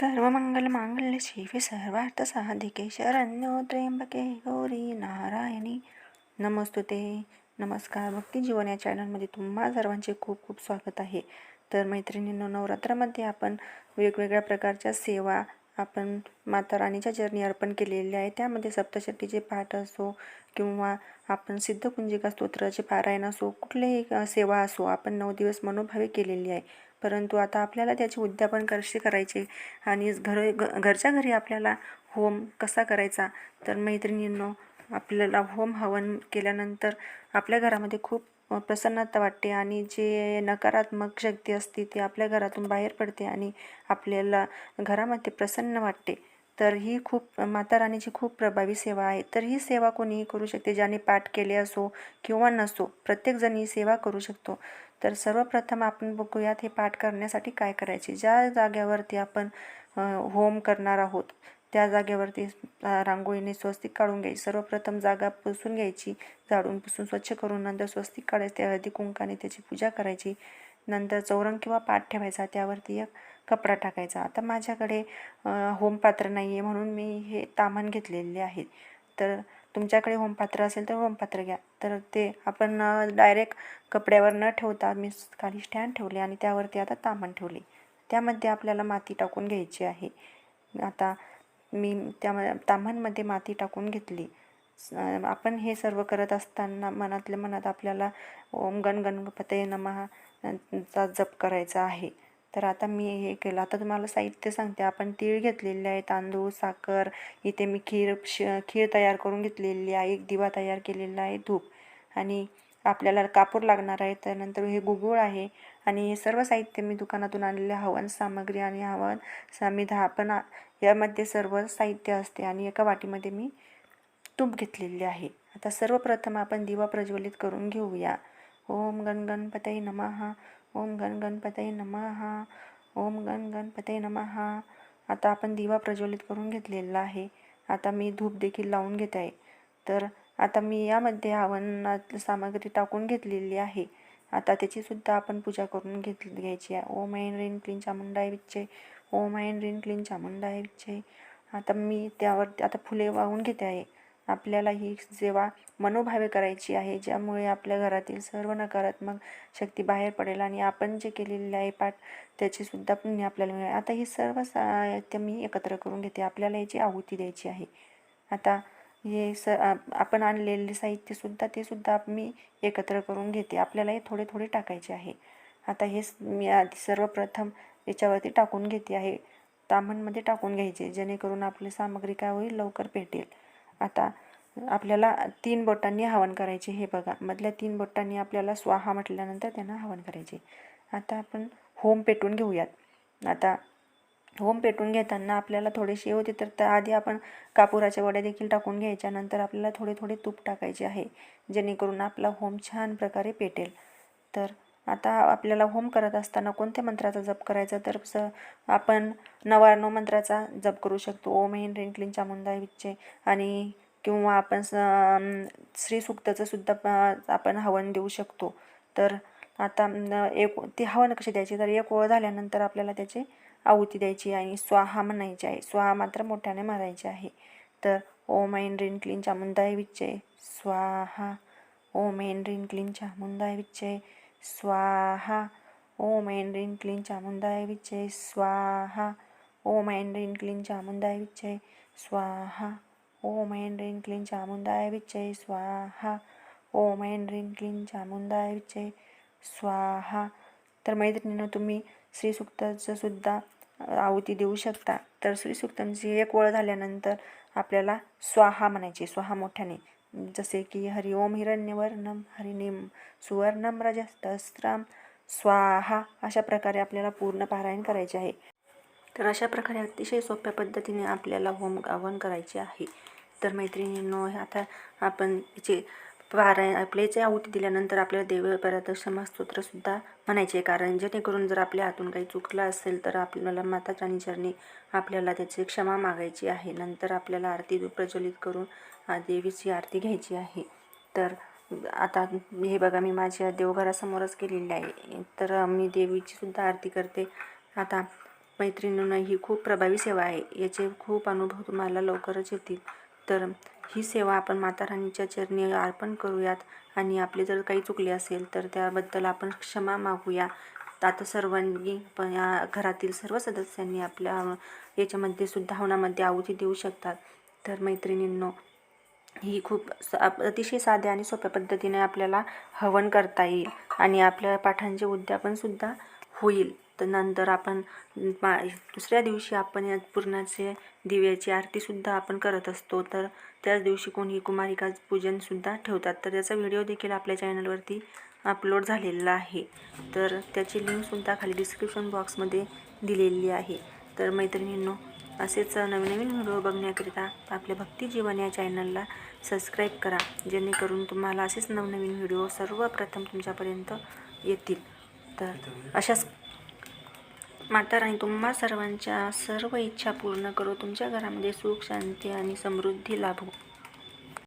सर्वमंगलमांगल्य शिवे सर्वार्थ साधिके शरण्यो त्र्यंबके गौरी नारायणी नमस्तुते नमस्कार. भक्ती जीवन या चॅनलमध्ये तुम्हा सर्वांचे खूप खूप स्वागत आहे. तर मैत्रिणींनो नवरात्रामध्ये आपण वेगवेगळ्या प्रकारच्या सेवा आपण माता राणीच्या चरणी अर्पण केलेल्या आहे. त्यामध्ये सप्तशतीचे पाठ असो किंवा आपण सिद्धकुंजिका स्तोत्राचे पारायण असो कुठलेही सेवा असो आपण नऊ दिवस मनोभावे केलेली आहे. परंतु आता आपल्याला त्याचे उद्यापन कसे करायचे? आणि घर घरच्या घरी आपल्याला होम कसा करायचा? तर मैत्रिणींनो आपल्याला होम हवन केल्यानंतर आपल्या घरामध्ये खूप प्रसन्नता वाटते आणि जे नकारात्मक शक्ती असते ती आपल्या घरातून बाहेर पडते आणि आपल्याला घरामध्ये प्रसन्न वाटते. तर ही खूप माता राणीची खूप प्रभावी सेवा आहे. तर ही सेवा कोणीही करू शकते ज्याने पाठ केले असो किंवा नसो प्रत्येकजण ही सेवा करू शकतो. तर सर्वप्रथम आपण बघूयात हे पाठ करण्यासाठी काय करायचे. ज्या जाग्यावरती आपण होम करणार आहोत त्या जागेवरती रांगोळीने स्वस्तिक काढून घ्यायची. सर्वप्रथम जागा पुसून घ्यायची झाडून पुसून स्वच्छ करून नंतर स्वस्तिक काढायचे. त्या हळदी कुंकाने त्याची पूजा करायची. नंतर चौरंग किंवा पाठ ठेवायचा. त्यावरती एक कपडा टाकायचा. आता माझ्याकडे होमपात्र नाही आहे म्हणून मी हे तामण घेतलेले आहेत. तर तुमच्याकडे होमपात्र असेल तर होमपात्र घ्या. तर ते आपण डायरेक्ट कपड्यावर न ठेवता मी खाली स्टँड ठेवले आणि त्यावरती आता तामण ठेवले. त्यामध्ये आपल्याला माती टाकून घ्यायची आहे. आता मी त्या ताम्हांमध्ये माती टाकून घेतली. आपण हे सर्व करत असताना मनातल्या मनात आपल्याला ओम गण गणपतये नमः चा जप करायचा आहे. तर आता मी हे केलं. आता तुम्हाला साहित्य सांगते. आपण तीळ घेतलेले आहे. तांदूळ साखर इथे मी खीर श खीर तयार करून घेतलेली आहे. एक दिवा तयार केलेला आहे. धूप. आणि आपल्याला कापूर लागणार आहे. त्यानंतर हे गुगुळ आहे. आणि हे सर्व साहित्य मी दुकानातून आणलेले हवन सामग्री आणि हवन सामी आपण यामध्ये सर्व साहित्य असते आणि एका वाटीमध्ये मी तूप घेतलेले आहे. आता सर्वप्रथम आपण दिवा प्रज्वलित करून घेऊया. ओम गण गणपतये नमः. ओम गण गणपतये नमः ओम गण गणपतये नमहा आता आपण दिवा प्रज्वलित करून घेतलेला आहे. आता मी धूप देखील लावून घेत आहे. तर आता मी यामध्ये हवनात सामग्री टाकून घेतलेली आहे. आता त्याचीसुद्धा आपण पूजा करून घेत घ्यायची आहे. ओम ऐन रेन क्लीन चामुंडाय विच्चय ओम ऐन रीन क्लीन चामुंडाय विच्चय आता मी त्यावर आता फुले वाहून घेते आहे. आपल्याला ही सेवा मनोभावे करायची आहे ज्यामुळे आपल्या घरातील सर्व नकारात्मक शक्ती बाहेर पडेल आणि आपण जे केलेले आहे पाठ त्याचीसुद्धा पुण्य आपल्याला मिळेल. आता ही सर्व साहित्य मी एकत्र करून घेते. आपल्याला याची आहुती द्यायची आहे. आता हे स आपण आणलेले साहित्यसुद्धा ते सुद्धा मी एकत्र करून घेते. आपल्याला हे थोडे थोडे टाकायचे आहे. आता हे मी आधी सर्वप्रथम याच्यावरती टाकून घेते आहे. तामणमध्ये टाकून घ्यायचे जेणेकरून आपली सामग्री काय होईल लवकर पेटेल. आता आपल्याला तीन बोटांनी हवन करायचे हे बघा. मधल्या तीन बोटांनी आपल्याला स्वाहा म्हटल्यानंतर त्यांना हवन करायचे. आता आपण होम पेटून घेऊयात. आता होम पेटून घेताना आपल्याला थोडेसे होते तर त्याआधी आपण कापुराच्या वड्या देखील टाकून घ्यायच्या. नंतर आपल्याला थोडे थोडे तूप टाकायचे आहे जेणेकरून आपला होम छान प्रकारे पेटेल. तर आता आपल्याला होम करत असताना कोणत्या मंत्राचा जप करायचा? तर स आपण नवार्णव मंत्राचा जप करू शकतो. ओम हेन ह्रीं क्लीं चामुंडाय विच्चे. आणि किंवा आपण स अम, श्री सुक्ताचं सुद्धा आपण हवन देऊ शकतो. तर आता एक ती हवन कशी द्यायची? तर एक ओळ झाल्यानंतर आपल्याला त्याची आहुती द्यायची आणि स्वाहा म्हणायची आहे. स्वाहा मात्र मोठ्याने मारायची आहे. तर ओम ऐन रिन क्लीन चामुंदाय विच्चे. स्वाहा. ओम ऐन रिन क्लीन चामुंदाय विच्चे. स्वाहा ओम ऐन ह्रीं क्लीं चामुंडाय विच्चे स्वाहा ओम ऐन ह्रीं क्लीं चामुंडाय विच्चे स्वाहा ओम ऐन ह्रीं क्लीं चामुंडाय विच्चे स्वाहा ओम ऐन ह्रीं क्लीं चामुंडाय विच्चे स्वाहा। तर मैत्रिणीनं तुम्ही श्रीसुक्ताचं सुद्धा आहुती देऊ शकता. तर श्रीसुक्तांची एक ओळ झाल्यानंतर आपल्याला स्वाहा म्हणायची स्वाहा मोठ्याने. जसे की हरि ओम हिरण्यवर्णम हरिनिम सुवर्णम रजस्तस्त्राम स्वाहा अशा प्रकारे आपल्याला पूर्ण पारायण करायचे आहे. तर अशा प्रकारे अतिशय सोप्या पद्धतीने आपल्याला होम हवन करायचे आहे. तर मैत्रिणींनो आता आपण याचे पारायण आपल्याचे आहुती दिल्यानंतर आपल्याला देव परत क्षमास्तोत्रसुद्धा म्हणायचे. कारण जेणेकरून जर आपल्या हातून काही चुकलं असेल तर आपल्याला माता राणीचरणी आपल्याला त्याची क्षमा मागायची आहे. नंतर आपल्याला आरती प्रज्वलित करून देवीची आरती घ्यायची आहे. तर आता हे बघा मी माझ्या देवघरासमोरच केलेली आहे. तर मी देवीचीसुद्धा आरती करते. आता मैत्रिणींना ही खूप प्रभावी सेवा आहे. याचे खूप अनुभव तुम्हाला लवकरच येतील. तर ही सेवा आपण माता राणीच्या चरणी अर्पण करूयात. आणि आपले जर काही चुकले असेल तर त्याबद्दल आपण क्षमा मागूया. आता सर्वांनी पण या घरातील सर्व सदस्यांनी आपल्या याच्यामध्ये सुद्धा हवनामध्ये आहुती देऊ शकतात. तर मैत्रिणींनो ही खूप स अतिशय साध्या आणि सोप्या पद्धतीने आपल्याला हवन करता येईल. आणि आपल्या पाठांचे उद्यापनसुद्धा होईल. तर नंतर आपण मा दुसऱ्या दिवशी आपण या पूर्णाचे दिव्याची आरतीसुद्धा आपण करत असतो. तर त्याच दिवशी कोणी कुमारिका पूजनसुद्धा ठेवतात. तर त्याचा व्हिडिओ देखील आपल्या चॅनलवरती अपलोड झालेला आहे. तर त्याची लिंकसुद्धा खाली डिस्क्रिप्शन बॉक्समध्ये दिलेली आहे. तर मैत्रिणींनो असेच नवीन नवीन व्हिडिओ बघण्याकरिता आपल्या भक्तिजीवन या चॅनलला सबस्क्राईब करा. जेणेकरून तुम्हाला असेच नवनवीन व्हिडिओ सर्वप्रथम तुमच्यापर्यंत येतील. तर अशाच माता राणी तुम्हा सर्वांच्या सर्व इच्छा पूर्ण करो. तुमच्या घरामध्ये सुख शांती आणि समृद्धी लाभो.